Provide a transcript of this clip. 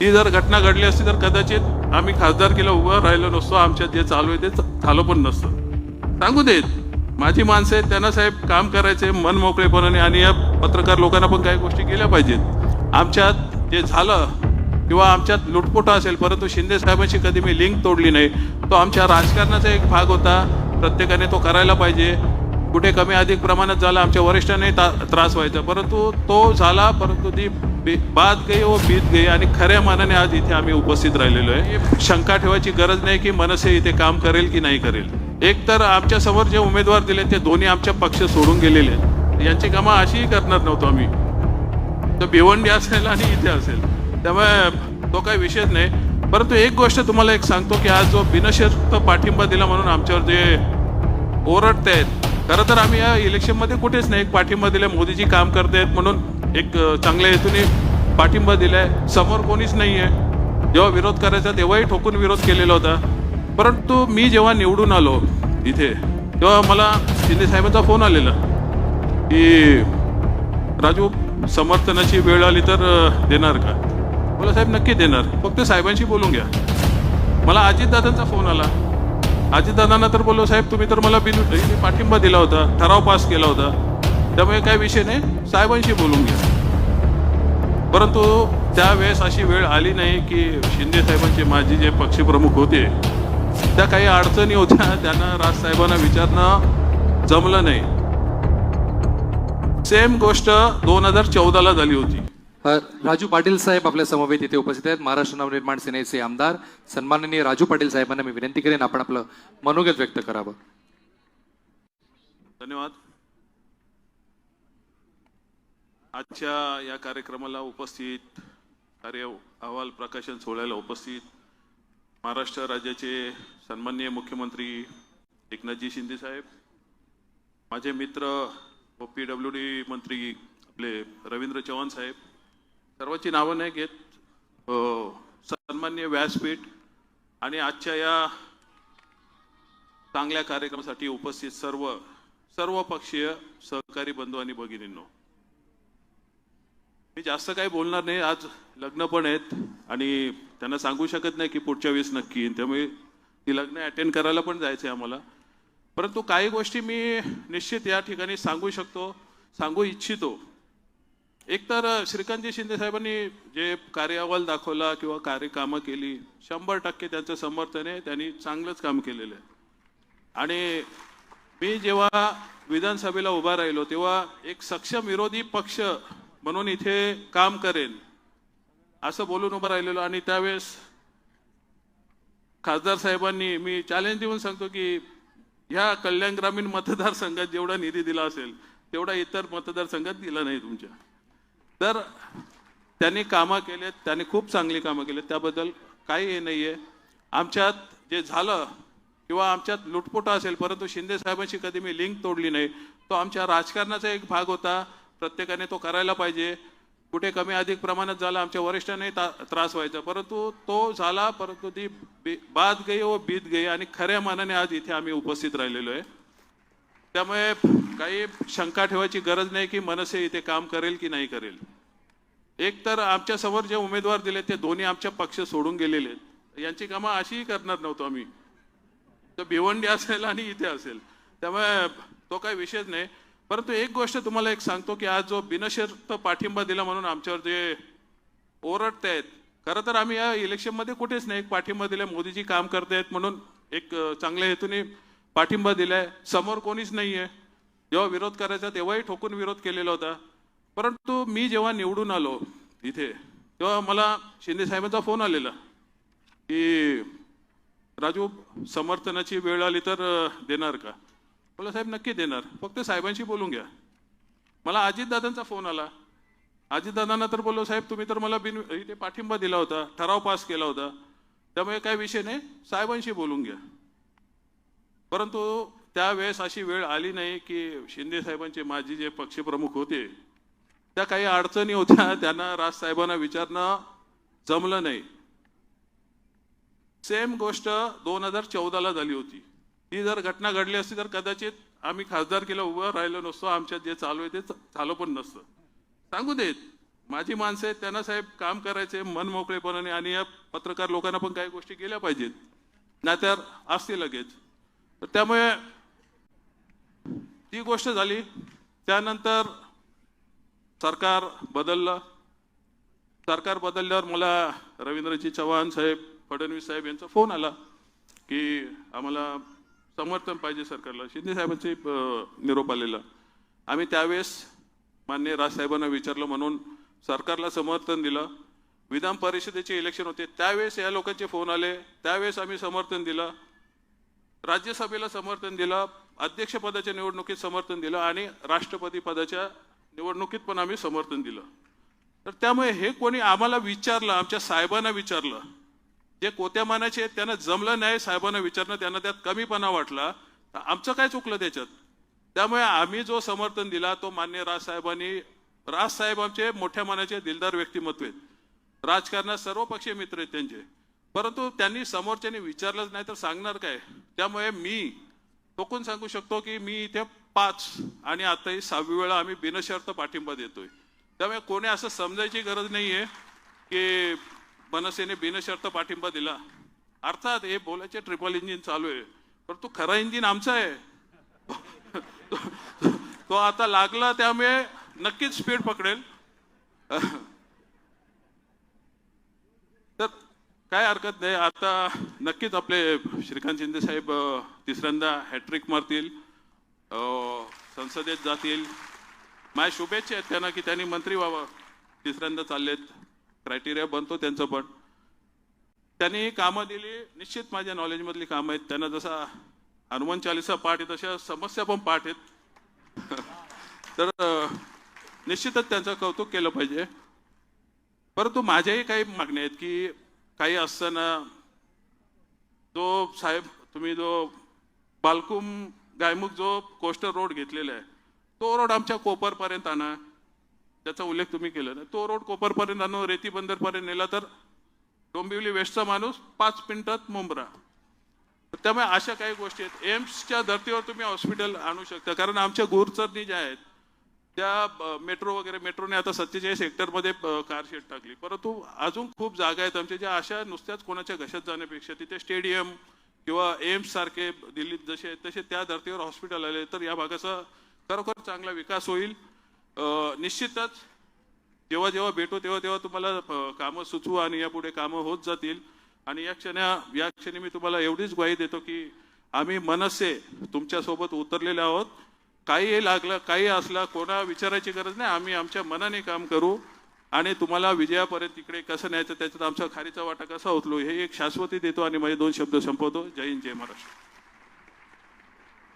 ही जर घटना घडली असती तर कदाचित आम्ही खासदारकीला उभं राहिलो नसतो. आमच्यात जे चालू आहे ते झालं पण नसतं. सांगू देत माझी माणसं आहेत त्यांना साहेब काम करायचे मन मोकळेपणाने आणि या पत्रकार लोकांना पण काही गोष्टी केल्या पाहिजेत. आमच्यात जे झालं किंवा आमच्यात लुटपुटा असेल परंतु शिंदे साहेबांशी कधी मी लिंक तोडली नाही तो आमच्या राजकारणाचा एक भाग होता. प्रत्येकाने तो करायला पाहिजे. कुठे कमी अधिक प्रमाणात झाला आमच्या वरिष्ठांनाही ता- त्रास व्हायचा. परंतु तो झाला परंतु ती बी- बाद गई व बीत गई आणि खऱ्या मानाने आज इथे आम्ही उपस्थित राहिलेलो आहे. शंका ठेवायची गरज नाही की मनसे इथे काम करेल की नाही करेल. एक तर आमच्यासमोर जे उमेदवार दिले ते दोन्ही आमच्या पक्ष सोडून गेलेले आहेत. यांची कामं अशीही करणार नव्हतो आम्ही. तर भिवंडी असेल आणि इथे असेल. त्यामुळे तो काही विषयच नाही. परंतु एक गोष्ट तुम्हाला एक सांगतो की आज जो बिनशर्त पाठिंबा दिला म्हणून आमच्यावर जे ओरडतायत खरं तर आम्ही या इलेक्शनमध्ये कुठेच नाही एक पाठिंबा दिला. मोदीजी काम करतायत म्हणून एक चांगल्या हेतूने पाठिंबा दिलाय. समोर कोणीच नाही आहे जेव्हा विरोध करायचा तेव्हाही ठोकून विरोध केलेला होता. परंतु मी जेव्हा निवडून आलो इथे तेव्हा मला शिंदे साहेबांचा फोन आलेला की राजू समर्थनाची वेळ आली तर देणार का? बोला साहेब नक्की देणार. फक्त साहेबांशी बोलून घ्या. मला अजितदादांचा फोन आला. अजितदादांना तर बोललो साहेब तुम्ही तर मला बिन पाठिंबा दिला होता. ठराव पास केला होता. त्यामुळे काही विषय नाही. साहेबांशी बोलून घ्या. परंतु त्यावेळेस अशी वेळ आली नाही की शिंदे साहेबांचे माजी जे पक्षप्रमुख होते त्या काही अडचणी होत्या. त्यांना राज साहेबांना विचारणं जमलं नाही. सेम गोष्ट दोन हजार चौदाला झाली होती. राजू पाटील साहेब आपल्या समवेत इथे उपस्थित आहेत. महाराष्ट्र नवनिर्माण सेनेचे आमदार. सन्माननीय राजू पाटील साहेबांना मी विनंती करेन आपण आपलं मनोगत व्यक्त करावं. धन्यवाद. आजच्या या कार्यक्रमाला उपस्थित कार्य अहवाल प्रकाशन सोहळ्याला उपस्थित महाराष्ट्र राज्याचे सन्माननीय मुख्यमंत्री एकनाथजी शिंदे साहेब माझे मित्र व पी डब्ल्यू डी मंत्री आपले रवींद्र चव्हाण साहेब सर्वांची नावं नाही घेत सन्मान्य व्यासपीठ आणि आजच्या या चांगल्या कार्यक्रमासाठी उपस्थित सर्व सर्व पक्षीय सहकारी बंधू आणि भगिनींनो मी जास्त काही बोलणार नाही. आज लग्न पण आहेत आणि त्यांना सांगू शकत नाही की पुढच्या वेळेस नक्की. येईन त्यामुळे ती लग्न अटेंड करायला पण जायचं आहे आम्हाला. परंतु काही गोष्टी मी निश्चित या ठिकाणी सांगू शकतो सांगू इच्छितो. एक तर श्रीकांतजी शिंदे साहेबांनी जे कार्य अहवाल दाखवला किंवा कार्यकामं केली शंभर टक्के त्यांचं समर्थन आहे. त्यांनी चांगलंच काम केलेलं आहे. आणि मी जेव्हा विधानसभेला उभा राहिलो तेव्हा एक सक्षम विरोधी पक्ष म्हणून इथे काम करेन. असं बोलून उभं राहिलेलो आणि त्यावेळेस खासदार साहेबांनी मी चॅलेंज देऊन सांगतो की ह्या कल्याण ग्रामीण मतदारसंघात जेवढा निधी दिला असेल तेवढा इतर मतदारसंघात दिला नाही तुमच्या. तर त्यांनी कामं केलेत त्यांनी खूप चांगली कामं केलेत त्याबद्दल काही हे नाही आहे आमच्यात जे झालं किंवा आमच्यात लुटपुटा असेल परंतु शिंदे साहेबांशी कधी मी लिंक तोडली नाही तो आमच्या राजकारणाचा एक भाग होता. प्रत्येकाने तो करायला पाहिजे. कुठे कमी अधिक प्रमाणात झाला आमच्या वरिष्ठांनाही ता- त्रास व्हायचा. परंतु तो झाला परंतु ती बाद गई व बीत गई आणि खऱ्या मानाने आज इथे आम्ही उपस्थित राहिलेलो आहे. त्यामुळे काही शंका ठेवायची गरज नाही की मनसे इथे काम करेल की नाही करेल. एक तर आमच्यासमोर जे उमेदवार दिले ते दोन्ही आमच्या पक्ष सोडून गेलेले आहेत. यांची कामं अशीही करणार नव्हतो आम्ही. तर भिवंडी असेल आणि इथे असेल. त्यामुळे तो काही विषयच नाही. परंतु एक गोष्ट तुम्हाला एक सांगतो की आज जो बिनशर्त पाठिंबा दिला म्हणून आमच्यावर जे ओरडतायत खरं तर आम्ही या इलेक्शनमध्ये कुठेच नाही एक पाठिंबा दिला मोदीजी काम करतायत म्हणून एक चांगल्या हेतूने पाठिंबा दिलाय. समोर कोणीच नाहीये. जेव्हा विरोध करायचा तेव्हाही ठोकून विरोध केलेला होता. परंतु मी जेव्हा निवडून आलो इथे तेव्हा मला शिंदे साहेबांचा फोन आलेला की राजू समर्थनाची वेळ आली तर देणार का? बोला साहेब नक्की देणार. फक्त साहेबांशी बोलून घ्या. मला अजितदादांचा फोन आला. अजितदादांना तर बोललो साहेब तुम्ही तर मला बिन इथे पाठिंबा दिला होता ठराव पास केला होता. त्यामुळे काही विषय नाही साहेबांशी बोलून घ्या. परंतु त्यावेळेस अशी वेळ आली नाही की शिंदे साहेबांचे माजी जे पक्षप्रमुख होते त्या काही अडचणी होत्या त्यांना राज साहेबांना विचारणं जमलं नाही. सेम गोष्ट दोन हजार चौदाला झाली होती. ती जर घटना घडली असती तर कदाचित आम्ही खासदारकीला उभं राहिलो नसतो आमच्यात जे चालू आहे ते चालू पण नसतं. सांगू देत माझी माणसं आहेत त्यांना साहेब काम करायचे मन मोकळेपणाने आणि या पत्रकार लोकांना पण काही गोष्टी केल्या पाहिजेत. नाहीतर असते लगेच. तर त्यामुळे ती गोष्ट झाली. त्यानंतर सरकार बदललं. सरकार बदलल्यावर मला रवींद्रजी चव्हाण साहेब फडणवीस साहेब यांचा फोन आला की आम्हाला समर्थन पाहिजे सरकारला. शिंदेसाहेबांचे निरोप आलेला. आम्ही त्यावेळेस मान्य राजसाहेबांना विचारलं म्हणून सरकारला समर्थन दिलं. विधान परिषदेचे इलेक्शन होते त्यावेळेस या लोकांचे फोन आले. त्यावेळेस आम्ही समर्थन दिलं. राज्यसभेला समर्थन दिलं. अध्यक्षपदाच्या निवडणुकीत समर्थन दिलं आणि राष्ट्रपती पदाच्या निवडणुकीत पण आम्ही समर्थन दिलं. तर त्यामुळे हे कोणी आम्हाला विचारलं आमच्या साहेबांना विचारलं जे कोत्या मानाचे आहेत त्यांना जमलं नाही साहेबांना विचारणं त्यांना त्यात कमीपणा वाटला तर आमचं काय चुकलं त्याच्यात? त्यामुळे आम्ही जो समर्थन दिला तो मान्य राजसाहेबांनी राजसाहेब आमचे मोठ्या मानाचे दिलदार व्यक्तिमत्व आहेत. राजकारणात सर्व पक्षीय मित्र आहेत त्यांचे. परंतु त्यांनी समोरच्यानी विचारलंच नाही तर सांगणार काय? त्यामुळे मी टोकून सांगू शकतो की मी इथे पाच आणि आताही सहावी वेळा आम्ही बिनशर्त पाठिंबा देतोय. त्यामुळे कोणी असं समजायची गरज नाहीये की मनसेने बिनशर्त पाठिंबा दिला. अर्थात हे बोलायचे ट्रिपल इंजिन चालू आहे. परंतु खरा इंजिन आमचा आहे. तो- तो आता लागला त्यामुळे नक्कीच स्पीड पकडेल. तर काय हरकत नाही. आता नक्कीच आपले श्रीकांत शिंदे साहेब तिसऱ्यांदा हॅट्रिक मारतील. संसदेत जातील. माझ्या शुभेच्छा आहेत त्यांना की त्यांनी मंत्री व्हावं. तिसऱ्यांदा चाललेत. क्रायटेरिया बनतो त्यांचं पण. त्यांनी कामं दिली निश्चित माझ्या नॉलेजमधली कामं आहेत. त्यांना जसा हनुमान चालिसा पाठ आहे तशा समस्या पण पाठ आहेत. तर निश्चितच त्यांचं कौतुक केलं पाहिजे. परंतु माझ्याही काही मागण्या आहेत की काही असताना जो साहेब तुम्ही जो बालकुम गायमुख जो कोस्टर रोड घेतलेला आहे तो रोड आमच्या कोपरपर्यंत आणा. त्याचा उल्लेख तुम्ही केला नाही तो रोड कोपरपर्यंत आणून रेती बंदरपर्यंत नेला तर डोंबिवली वेस्टचा माणूस पाच मिनिटात मुंबरा. त्यामुळे अशा काही गोष्टी आहेत. एम्सच्या धर्तीवर तुम्ही हॉस्पिटल आणू शकता. कारण आमच्या गुरचरणी ज्या आहेत त्या मेट्रो वगैरे मेट्रोने आता सत्तेचाळीस हेक्टरमध्ये कारशेड टाकली. परंतु अजून खूप जागा आहेत आमच्या ज्या अशा नुसत्याच कोणाच्या घशात जाण्यापेक्षा तिथे स्टेडियम किंवा एम्स सारखे दिल्लीत जसे आहेत तसे त्या धर्तीवर हॉस्पिटल आले तर या भागाचा खरोखर चांगला विकास होईल. निश्चितच जेव्हा जेव्हा भेटू तेव्हा तेव्हा तुम्हाला कामं सुचवू आणि यापुढे कामं होत जातील. आणि या क्षणा या क्षणी मी तुम्हाला एवढीच ग्वाही देतो की आम्ही मनसे तुमच्यासोबत उतरलेले आहोत. काही लागलं काही असलं कोणा विचारायची गरज नाही. आम्ही आमच्या मनाने काम करू. आणि तुम्हाला विजयापर्यंत तिकडे कसं न्यायचं त्याच्यात आमचा खारीचा वाटा कसा उचलू हे एक शाश्वती देतो आणि माझे दोन शब्द संपवतो. जय हिंद जय महाराष्ट्र.